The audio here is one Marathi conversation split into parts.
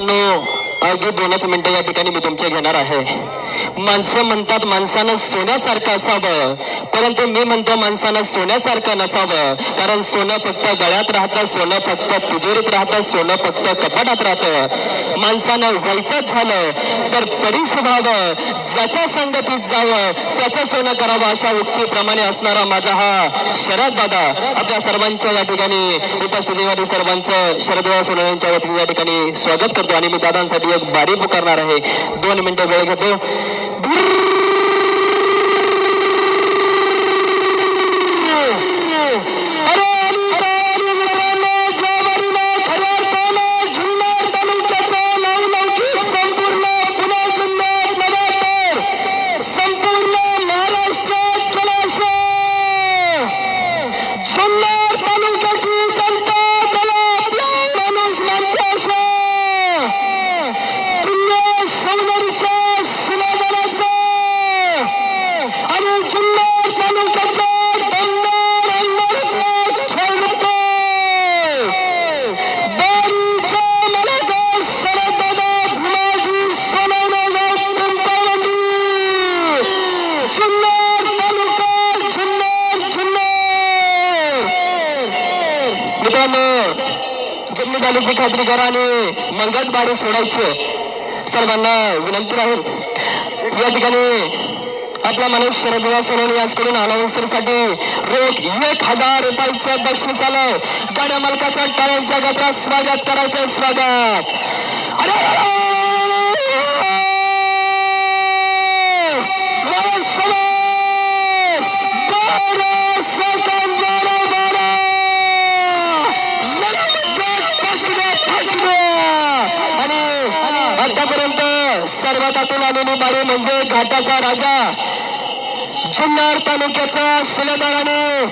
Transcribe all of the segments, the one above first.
Mano! अगदी दोनच मिनिटं या ठिकाणी मी तुमचे घेणार आहे. माणसं म्हणतात माणसानं सोन्यासारखं असावं. परंतु मी म्हणतो माणसानं सोन्यासारखं नसावं. कारण सोनं फक्त गळ्यात राहतं सोनं फक्त तिजोरीत राहतं सोनं फक्त कपाटात राहतं. माणसानं व्हायचंच झालं तर परीस व्हावं ज्याच्या संगतीत जावं त्याचं सोनं करावं अशा उक्तीप्रमाणे असणारा माझा हा शरद दादा. आपल्या सर्वांच्या या ठिकाणी उपस्थितीमध्ये सर्वांचं शरद सोनवण्यांच्या वतीने या ठिकाणी स्वागत करतो आणि मी दादांसाठी एक बारी पुकारणार आहे. दोन मिनिटं वेळ घेतो. झाल्याची खात्री करा आणि मंगच बारी सोडायची सर्वांना विनंती राहील या ठिकाणी आपला माणूस शरदवा सोनवणे याचकडून अनाउन्सरसाठी रोख एक हजार रुपयाचं बक्षीस आलं गाड्या मालकाचा टाळ्यांच्या गजरात स्वागत करायचं स्वागत अरे बारा आतापर्यंत सर्वात आतून आलेली बारी म्हणजे घाटाचा राजा जुन्नर तालुक्याचा शिलेदाराने आणि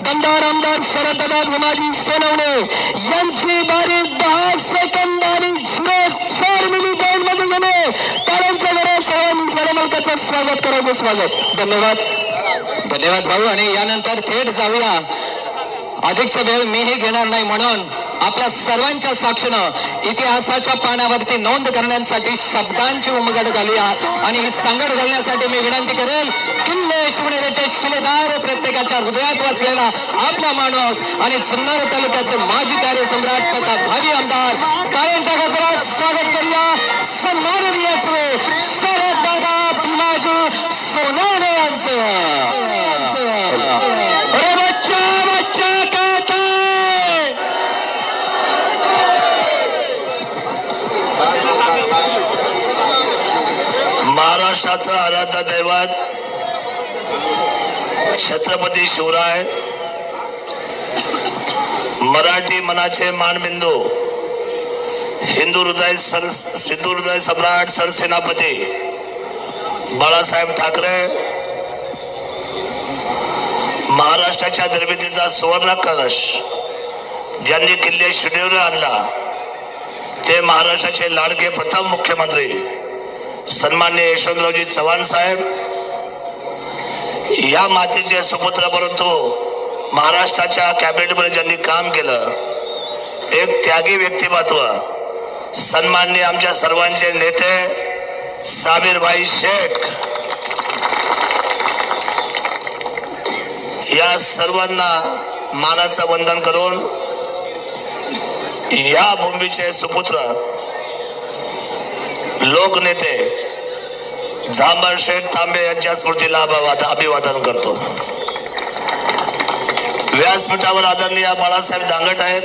दमदार आमदार शरददादा भीमाजी सोनवणे यांची बारी दहा सेकंद आणि झिरो चार मिली बँडमध्ये गेले टाळ्यांच्या घरा सर्वांनी झाडे मालकाचं स्वागत करायचं स्वागत. धन्यवाद. धन्यवाद भाऊ. आणि यानंतर थेट जाऊया. अधिकचा वेळ मीही घेणार नाही म्हणून आपल्या सर्वांच्या साक्षीनं इतिहासाच्या पानावरती नोंद करण्यासाठी शब्दांची उमगत घालूया आणि ही सांगड घालण्यासाठी मी विनंती करेल किल्ले शिवनेरीचे शिलेदार प्रत्येकाच्या हृदयात वाचलेला आपला माणूस आणि जुन्नर तालुक्याचे माजी कार्यसम्राट तथा भावी आमदार कायमच्या गजरात स्वागत करूया. सन्माननीय शरद दादा सोनवणे यांचं. महाराष्ट्राचं आराध्य दैवत छत्रपती शिवराय मराठी मनाचे मानबिंदू हिंदू हृदय सर हिंदू हृदय सम्राट सरसेनापती बाळासाहेब ठाकरे महाराष्ट्राच्या निर्मितीचा सुवर्ण कलश ज्यांनी किल्ले शिडीवर आणला ते महाराष्ट्राचे लाडके प्रथम मुख्यमंत्री. सन्मान्य यशवंतरावजी चव्हाण साहेब या मातीचे सुपुत्र परंतु महाराष्ट्राच्या कॅबिनेटमध्ये ज्यांनी काम केलं एक त्यागी व्यक्तिमत्व सन्मान्य आमच्या सर्वांचे नेते साबीरभाई शेख. या सर्वांना मानाचं वंदन करून या भूमीचे सुपुत्र लोकनेते झांबर शेठ तांबे यांच्या स्मृतीला अभिवादन करतो. व्यासपीठावर आदरणीय बाळासाहेब दांगट आहेत.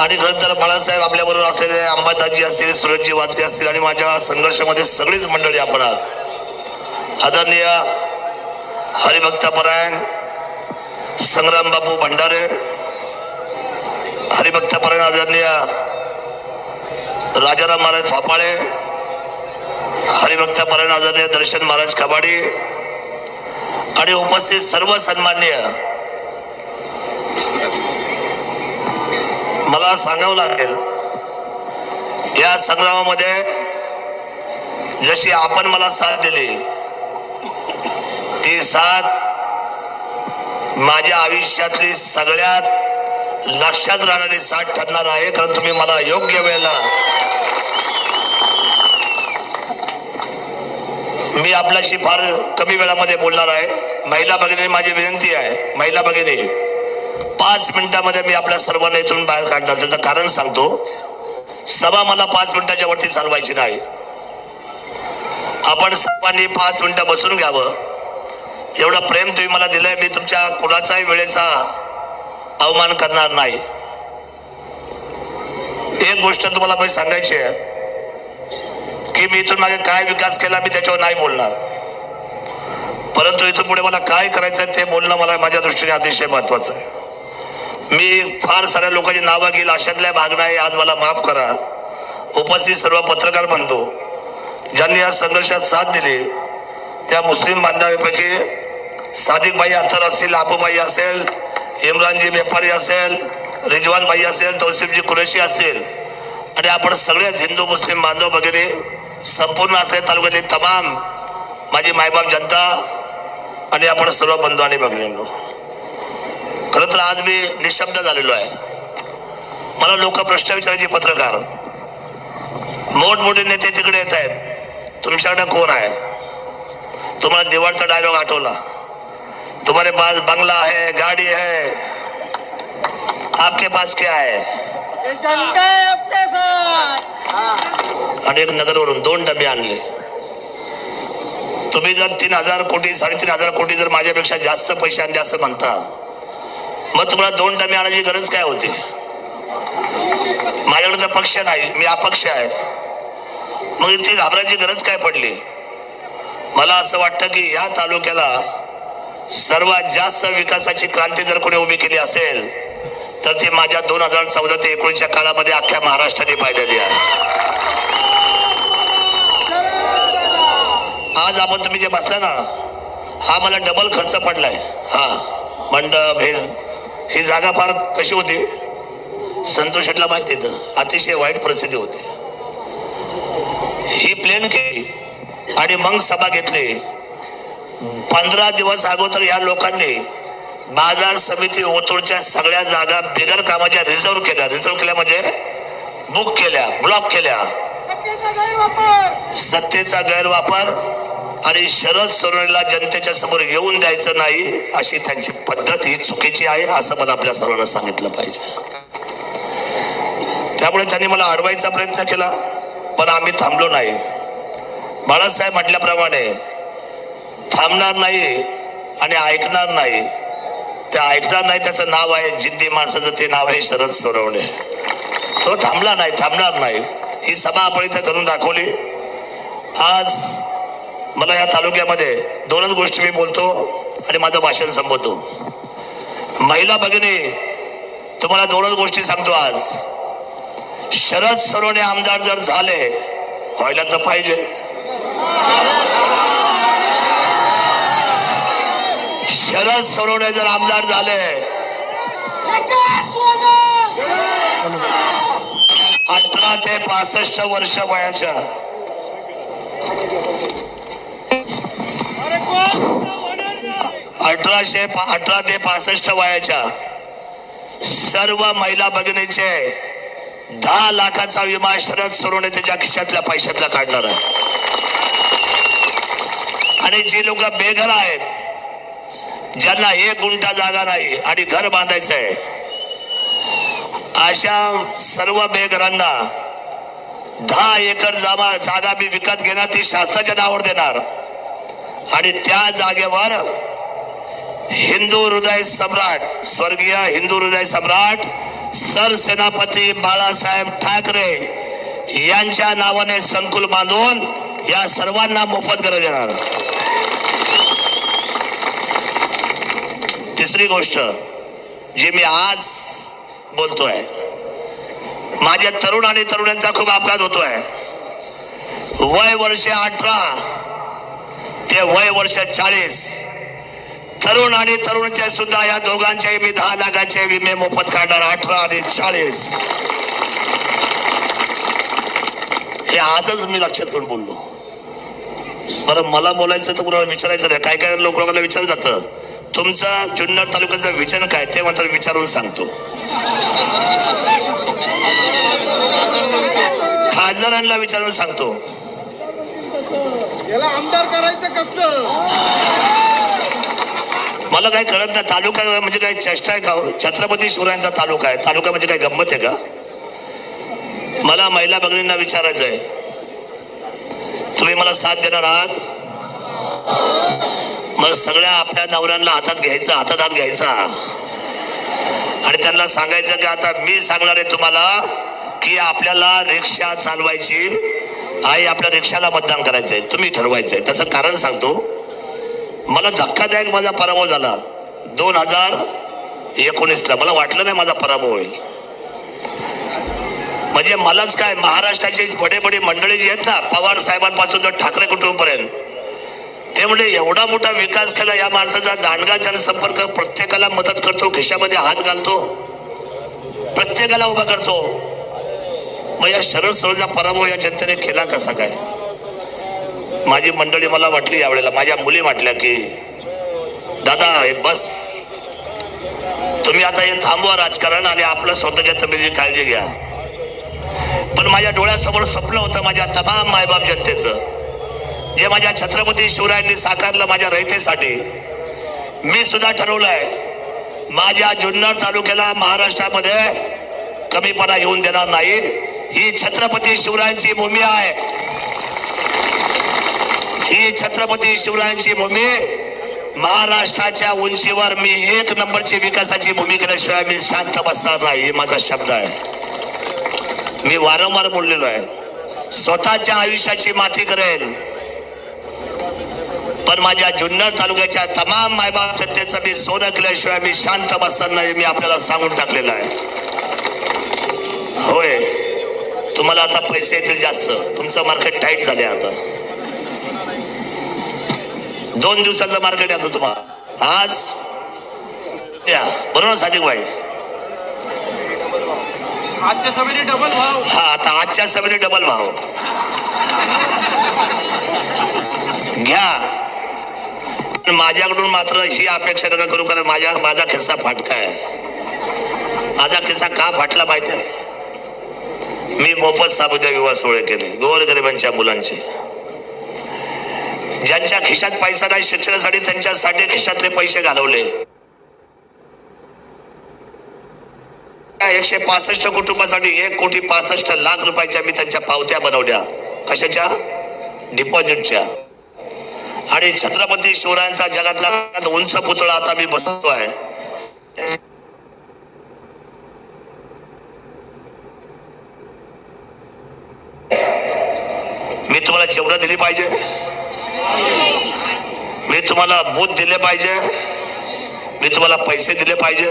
आणि खरं तर बाळासाहेब आपल्या बरोबर असलेले अंबादाजी असतील सुरजजी वाचके असतील आणि माझ्या संघर्षामध्ये सगळीच मंडळी आपण आहात. आदरणीय हरिभक्तपरायण संग्राम बापू भंडारे हरिभक्तपरायण आदरणीय राजाराम महाराज फापाळे हरिभक्त परायण आदरणीय दर्शन महाराज कबाडी आणि उपस्थित सर्व सन्मान्य मला सांगावं लागेल या संग्रामामध्ये जशी आपण मला साथ दिली ती साथ माझ्या आयुष्यातली सगळ्यात लक्षात राहणारी साथ ठरणार आहे कारण तुम्ही मला योग्य वेळेला मी आपल्याशी फार कमी वेळामध्ये बोलणार आहे. महिला भगिनी माझी विनंती आहे. महिला भगिनी पाच मिनिटामध्ये मी आपल्या सर्वांना इथून बाहेर काढणार. त्याचं कारण सांगतो. सभा मला पाच मिनिटाच्या वरती चालवायची नाही. आपण सर्वांनी पाच मिनिटं बसून घ्यावं. एवढं प्रेम तुम्ही मला दिलंय मी तुमच्या कुणाचाही वेळेचा अवमान करणार नाही. एक गोष्ट तुम्हाला सांगायची आहे. की मी इथून मागे काय विकास केला मी त्याच्यावर नाही बोलणार. परंतु इथून पुढे मला काय करायचं आहे ते बोलणं मला माझ्या दृष्टीने अतिशय महत्वाचं आहे. मी फार साऱ्या लोकांची नावं घेईल अशातल्या भाग नाही आज मला माफ करा. उपस्थित सर्व पत्रकार म्हणतो ज्यांनी या संघर्षात साथ दिली त्या मुस्लिम बांधवांपैकी सादिकबाई अत्तर असतील आपूबाई असेल इम्रानजी व्यापारी असेल रिजवानबाई असेल तौसिफजी कुरेशी असेल आणि आपण सगळेच हिंदू मुस्लिम बांधव वगैरे संपूर्ण असलेल्या तालुक्यातले तमाम माझी मायबाप जनता आणि आपण सर्व बंधू आणि भगिनींनो खरं तर आज मी निशब्द झालेलो आहे. मला लोक प्रश्न विचारायचे पत्रकार. मोठमोठे नेते तिकडे येत आहेत. तुमच्याकडे कोण आहे? तुम्हाला दिवाळचा डायलॉग आठवला. तुम्हारे पास बंगला है गाड़ी है आपके पास क्या है ये जनता है साथ। आणि एक नगरवरून दोन डबे आणले. तुम्ही जर तीन हजार कोटी साडेतीन हजार कोटी जर माझ्यापेक्षा जास्त पैसे आणले असं म्हणता मग तुम्हाला दोन डबे आणायची गरज काय होती? माझ्याकडे तर पक्ष नाही मी अपक्ष आहे. मग इथे घाबरायची गरज काय पडली? मला असं वाटतं की या तालुक्याला सर्वात जास्त विकासाची क्रांती जर कोणी उभी केली असेल तर ती माझ्या दोन हजार चौदा ते एकोणीसच्या काळामध्ये अख्ख्या महाराष्ट्राने पाहिलेली आहे. आज आपण तुम्ही जे बसला ना हा मला डबल खर्च पडलाय. हा मंडप हे ही जागा फार कशी होती? संतोष शेटला माहिती आहे अतिशय वाईट परिस्थिती होती. ही प्लेन केली आणि मग सभा घेतली. पंधरा दिवस अगोदर या लोकांनी बाजार समिती ओतूरच्या सगळ्या जागा बिगर कामाच्या रिझर्व केल्या. रिझर्व केल्या म्हणजे बुक केल्या ब्लॉक केल्या. सत्तेचा गैरवापर सत्तेचा गैरवापर आणि शरद सोनवणेला जनतेच्या समोर येऊन द्यायचं नाही अशी त्यांची पद्धत ही चुकीची आहे असं मला आपल्या सर्वांना सांगितलं पाहिजे. त्यामुळे त्यांनी मला अडवायचा प्रयत्न केला पण आम्ही थांबलो नाही. बाळासाहेब म्हटल्याप्रमाणे थांबणार नाही आणि ऐकणार नाही. ते ऐकणार नाही त्याचं नाव आहे जिद्दी माणसाचं ते नाव आहे शरद सोनवणे. तो थांबला नाही थांबणार नाही. ही सभा आपण इथं करून दाखवली. आज मला या तालुक्यामध्ये दोनच गोष्टी मी बोलतो आणि माझं भाषण संपवतो. महिला भगिनी तुम्हाला दोनच गोष्टी सांगतो आज. शरद सरोने आमदार जर झाले व्हायला तर पाहिजे. शरद सरोने जर आमदार झाले. अठरा ते पासष्ट वर्ष वयाच्या. अठराशे अठरा ते पासष्ट वयाच्या. सर्व महिला भगिनीचे दहा लाखाचा विमा शरद सोडवणे त्याच्या खिशातल्या पैशातला काढणार आहे. आणि जी लोक बेघर आहेत ज्यांना एक गुंठा जागा नाही आणि घर बांधायचं आहे अशा सर्व बेघरांना दहा एकर जागा जागा मी विकत घेणार ती शासनाच्या नावावर देणार. आणि त्या जागेवर हिंदू हृदय सम्राट स्वर्गीय हिंदू हृदय सम्राट सरसेनापती बाळासाहेब ठाकरे यांच्या नावाने संकुल बांधून या सर्वांना मोफत घर देणार. तिसरी गोष्ट जी मी आज बोलतोय माझ्या तरुण आणि तरुणांचा खूप अपघात होतोय. वय वर्ष अठरा ते वय वर्ष चाळीस. तरुण आणि तरुणच्या सुद्धा या दोघांचे मी दहा लाखाचे विमे मोफत काढणार अठरा आणि चाळीस. हे आजच मी लक्षात घेऊन बोललो. बरं मला बोलायचं तर कुणाला विचारायचं नाही. काय काय लोक लोकांना विचारलं जातं. तुमचं जुन्नर तालुक्याचं विजन काय ते मात्र विचारून सांगतो. खासदारांना विचारून सांगतो. आमदार करायचं कसं? मला काय कळत नाही तालुका म्हणजे काय चेष्टा आहे का? छत्रपती शिवरायांचा तालुका आहे. तालुका म्हणजे काय गंमत आहे का? मला महिला भगिनींना विचारायचं आहे तुम्ही मला साथ देणार आहात? मग सगळ्या आपल्या नवऱ्यांना हातात घ्यायचं हातात हात घ्यायचा. आणि त्यांना सांगायचं की आता मी सांगणार आहे तुम्हाला की आपल्याला रिक्षा चालवायची आई आपल्या रिक्षाला मतदान करायचंय तुम्ही ठरवायचंय. त्याचं कारण सांगतो. मला धक्कादायक माझा पराभव झाला. दोन हजार एकोणीसला. मला वाटलं नाही माझा पराभव होईल. म्हणजे मलाच काय महाराष्ट्राचे बडे बडे मंडळी जी आहेत ना पवार साहेबांपासून तर ठाकरे कुटुंबापर्यंत ते म्हणजे एवढा मोठा विकास केला या माणसाचा दांडगा जनसंपर्क प्रत्येकाला मदत करतो खिशामध्ये हात घालतो प्रत्येकाला उभा करतो. मग या शरद सरोजा पराभव या जनतेने केला कसा काय? माझी मंडळी मला वाटली यावेळेला माझ्या मुली म्हटल्या की दादा हे बस. तुम्ही आता हे थांबवा राजकारण आणि आपलं स्वतःच्या तब्येतीची म्हणजे काळजी घ्या. पण माझ्या डोळ्यासमोर स्वप्न होतं माझ्या तमाम मायबाप जनतेचं. जे माझ्या छत्रपती शिवरायांनी साकारलं माझ्या रयतेसाठी मी सुद्धा ठरवलंय माझ्या जुन्नर तालुक्याला महाराष्ट्रामध्ये कमीपणा येऊन देणार नाही. ही छत्रपती शिवरायांची भूमी आहे. ही छत्रपती शिवरायांची भूमी महाराष्ट्राच्या उंचीवर मी एक नंबरची विकासाची भूमी केल्याशिवाय मी शांत बसणार नाही हे माझा शब्द आहे. मी वारंवार बोललेलो आहे. स्वतःच्या आयुष्याची माती करेल. पण माझ्या जुन्नर तालुक्याच्या तमाम मायबाप जनतेचं मी सोनं केल्याशिवाय मी शांत बसणार नाही मी आपल्याला सांगून टाकलेलं आहे. होय. तुम्हाला आता पैसे येतील जास्त. तुमचं मार्केट टाईट झाले आता. दोन दिवसाचं मार्केट आता तुम्हाला. आज? द्या बरोबर ना सादिक भाई आजच्या सभेने डबल भाव. हा आता आजच्या सभेने डबल भाव. घ्या. माझ्याकडून मात्र अशी अपेक्षा नका करू कारण माझ्या माझा खिस्सा फाटका आहे. माझा खिस्सा का फाटला माहिती आहे? मी मोफत साबुद्या विवाह सोहळे केले गोरगरिबांच्या मुलांचे. ज्यांच्या खिशात पैसा नाही शिक्षणासाठी त्यांच्यासाठी खिशातले पैसे घालवले. एकशे पासष्ट कुटुंबासाठी एक कोटी पासष्ट लाख रुपयाच्या मी त्यांच्या पावत्या बनवल्या. कशाच्या? डिपॉझिटच्या आणि छत्रपती शिवरायांचा जगातला उंच पुतळा आता मी बसतो आहे. मी तुम्हाला जेवढं दिली पाहिजे मी तुम्हाला बूथ दिले पाहिजे मी तुम्हाला पैसे दिले पाहिजे.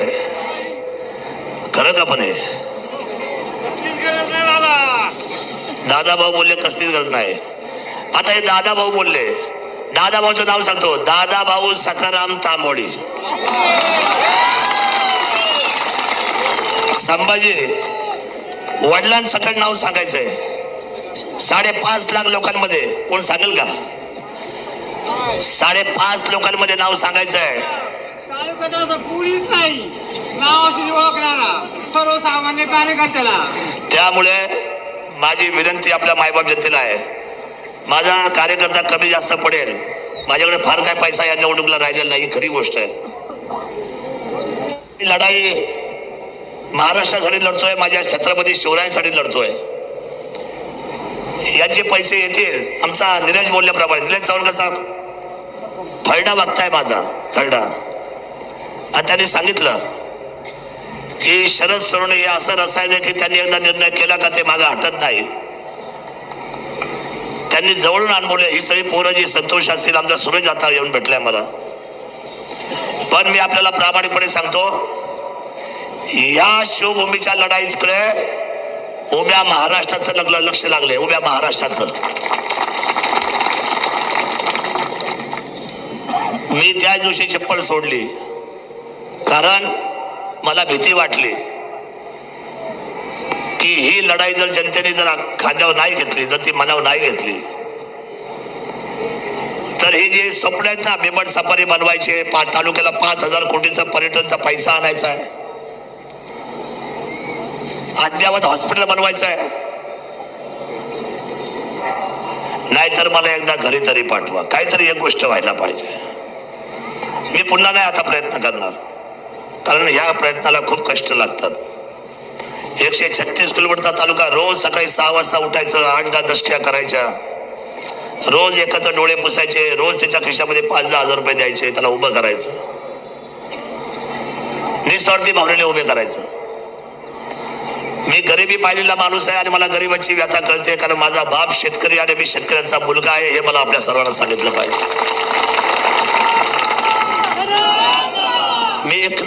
खरं का पण दादा दादा भाऊ बोलले कसलीच गरज नाही. आता हे दादा भाऊ बोलले दादा भाऊचं नाव सांगतो. दादा भाऊ सखाराम तांबोडी संभाजी वडिलांसकट नाव सांगायचंय. साडेपाच लाख लोकांमध्ये कोण सांगेल का? साडेपाच लोकांमध्ये नाव सांगायचंय. सर्वसामान्य कार्यकर्त्याला. त्यामुळे माझी विनंती आपल्या मायबाप जनतेला आहे. माझा कार्यकर्ता कमी जास्त पडेल. माझ्याकडे फार काय पैसा या निवडणुकीला राहिलेला नाही ही खरी गोष्ट आहे. लढाई महाराष्ट्रासाठी लढतोय माझ्या छत्रपती शिवरायांसाठी लढतोय. यांचे पैसे येतील. आमचा निलेश बोलल्याप्रमाणे निलेश चव्हाण कसा फरडा वागताय माझा फरडा आणि त्यांनी सांगितलं की शरद सोडणे हे असं रसायन आहे की त्यांनी एकदा निर्णय केला का ते माझा हटत नाही. त्यांनी जवळून अनुभवले ही सगळी पोरं जी संतोष असतील आमचा सुरेश आता येऊन भेटलाय मला. पण मी आपल्याला प्रामाणिकपणे सांगतो या शिवभूमीच्या लढाईकडे उभ्या महाराष्ट्राचं लग्न लक्ष लागले उभ्या महाराष्ट्राचं. मी त्या दिवशी चप्पल सोडली कारण मला भीती वाटली. की ही लढाई जर जनतेने जर खांद्यावर नाही घेतली जर ती मनावर नाही घेतली तर हे जे स्वप्न आहेत ना बेबट सफारी बनवायचे पा तालुक्याला पाच हजार कोटीचा पर्यटनचा पैसा आणायचा आहे अद्यावत हॉस्पिटल बनवायचं आहे नाहीतर मला एकदा घरी तरी पाठवा. काहीतरी एक गोष्ट व्हायला पाहिजे. मी पुन्हा नाही आता प्रयत्न करणार कारण ह्या प्रयत्नाला खूप कष्ट लागतात. एकशे छत्तीस किलोमीटरचा तालुका रोज सकाळी सहा वाजता उठायचं आठ दहा दशक्या करायच्या. रोज एकाचं डोळे पुसायचे रोज त्याच्या खिशामध्ये पाच दहा हजार रुपये द्यायचे त्याला उभं करायचं. निस्वार्थी भावनेने उभे करायचं. मी गरिबी पाहिलेला माणूस आहे आणि मला गरिबाची व्यथा कळते कारण माझा बाप शेतकरी आणि मी शेतकऱ्यांचा मुलगा आहे हे मला आपल्या सर्वांना सांगितलं पाहिजे. मी एक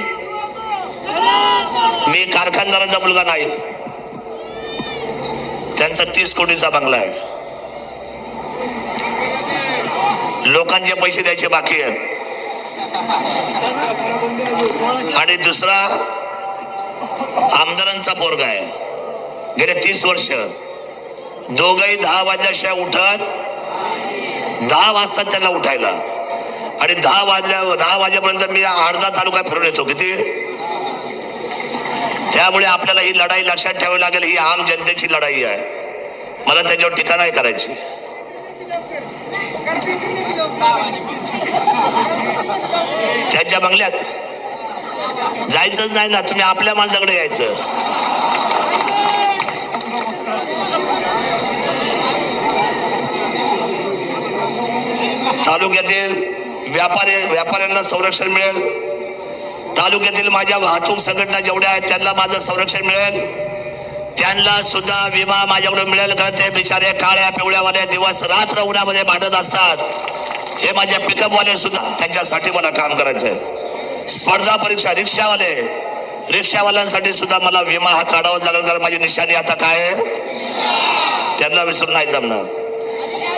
मी कारखानदाराचा मुलगा नाही. त्यांचा तीस कोटीचा बंगला आहे. लोकांचे पैसे द्यायचे बाकी आहेत. आणि दुसरा आमदारांचा पोरगा आहे. गेले तीस वर्ष. दोघही दहा वाजल्याशिवाय उठत दहा वाजतात त्यांना उठायला. आणि दहा वाजल्या दहा वाजेपर्यंत मी अर्धा तालुका फिरून येतो. किती? त्यामुळे आपल्याला ही लढाई लक्षात ठेवावी लागेल ही आम जनतेची लढाई आहे. मला त्याच्यावर टीका नाही करायची. त्याच्या बंगल्यात जायचंच नाही ना तुम्ही आपल्या माणसाकडे यायचं. तालुक्यातील व्यापारी व्यापाऱ्यांना संरक्षण मिळेल. तालुक्यातील माझ्या वाहतूक संघटना जेवढ्या आहेत त्यांना माझं संरक्षण मिळेल. त्यांना सुद्धा विमा माझ्याकडून मिळेल कारण ते बिचारे काळ्या पिवळ्यावाले दिवस रात्र उन्हामध्ये भांडत असतात. हे माझ्या पिकअपवाले सुद्धा त्यांच्यासाठी मला काम करायचं आहे स्पर्धा परीक्षा रिक्षावाले. रिक्षावाल्यांसाठी सुद्धा मला विमा हा काढावा लागेल कारण माझी निशाणी आता काय आहे? त्यांना विसरून नाही जमणार.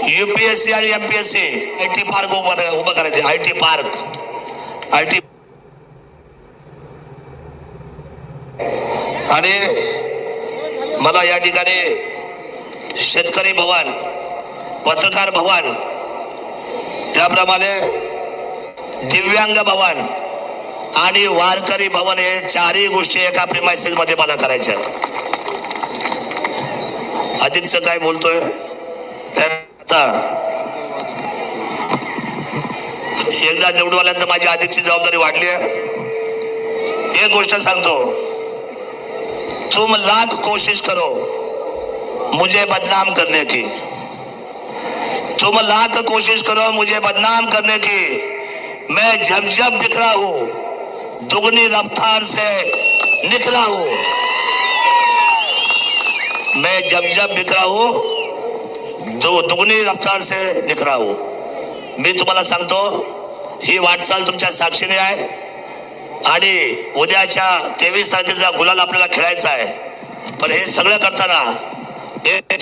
युपीएससी आणि एमपीएससी आय टी पार्क उभं उभं करायचे. I T park. I T आणि मला या ठिकाणी शेतकरी भवन पत्रकार भवन त्याप्रमाणे दिव्यांग भवन आणि वारकरी भवन हे चारही गोष्टी एका प्रिमायसेस मध्ये मला करायच्या अधिकच काय बोलतोय? त्या आता एकदा निवडून आल्यानंतर माझी अधिकची जबाबदारी वाढली आहे. एक गोष्ट सांगतो. तुम लाख कोशिश करो मुझे बदनाम करने की। तुम लाख कोशिश करो मुझे बदनाम करने की। मैं जब जब बिखरा हूँ, दुगनी रफ्तार से निकला हूँ। मैं जब जब बिखरा हूँ, दो दुगनी रफ्तार से निखरा हूँ। मी तुम्हाला सांगतो, ही वाटचाल तुमच्या साक्षीने आहे। आणि उद्याच्या तेवीस तारखेचा गुलाल आपल्याला खेळायचा आहे. पण हे सगळं करताना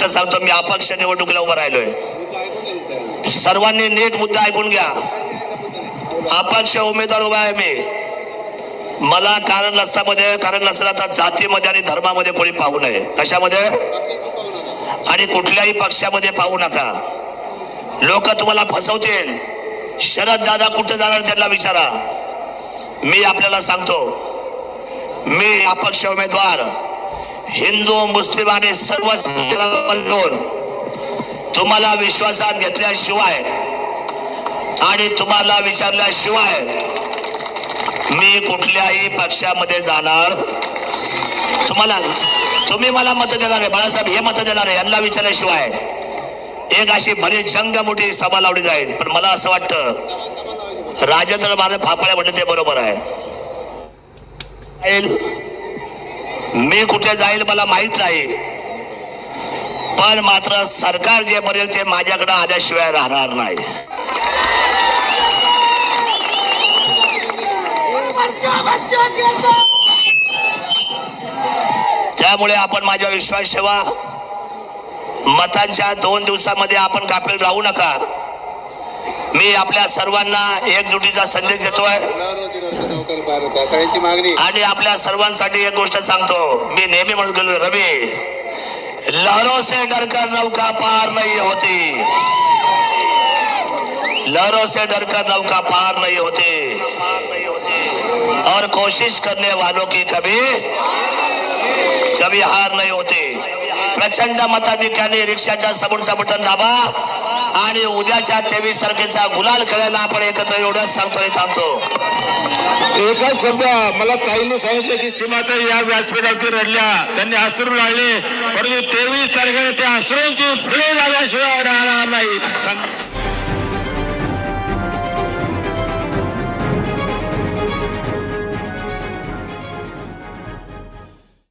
सांगतो मी अपक्ष निवडणुकीला उभं राहिलोय. सर्वांनी नीट मुद्दा ऐकून घ्या. अपक्ष उमेदवार उभा आहे मी. मला कारण नसतामध्ये कारण नसला तर जातीमध्ये आणि धर्मामध्ये कोणी पाहू नये. कशामध्ये? आणि कुठल्याही पक्षामध्ये पाहू नका. लोक तुम्हाला फसवतील. शरद दादा कुठे जाणार त्यांना विचारा. मी आपल्याला सांगतो मी अपक्ष उमेदवार हिंदू मुस्लिम आणि सर्व घेऊन तुम्हाला विश्वासात घेतल्याशिवाय आणि तुम्हाला विचारल्याशिवाय मी कुठल्याही पक्षामध्ये जाणार तुम्हाला तुम्ही मला मत देणार आहे बाळासाहेब हे मत देणार आहे यांना विचारल्याशिवाय एक अशी भरी जंग मोठी सभा लावली जाईल. पण मला असं वाटतं राजेंद्र माझं फाफाळे म्हणते ते बरोबर आहे. मी कुठे जाईल मला माहीत नाही. पण मात्र सरकार जे बनेल ते माझ्याकडे आल्याशिवाय राहणार नाही. त्यामुळे आपण माझ्या विश्वास ठेवा. मतांच्या दोन दिवसामध्ये आपण कापील राहू नका. मी आपल्या सर्वांना एकजुटीचा संदेश देतोय. आणि आपल्या सर्वांसाठी एक गोष्ट सांगतो. मी नेहमी म्हणत गेलो रवी लहरों से डरकर नौका पार नहीं होती. लहरों से डरकर नौका पार नहीं होती. और कोशिश करने वालों की कभी कभी हार नाही होती. प्रचंड मताधिक्याने रिक्षाच्या समोरचा बटन दाबा. आणि उद्याच्या तेवीस तारखेचा गुलाल खेळायला आपण एकत्र एवढ्या सांगतो आणि थांबतो. एकच शब्द मला ताईने सांगितलं की सीमाता या व्यासपीठावरती रडल्या. त्यांनी अश्रू लागले परंतु तेवीस तारखेला त्या अश्रूंची फुले झाल्याशिवाय राहणार नाही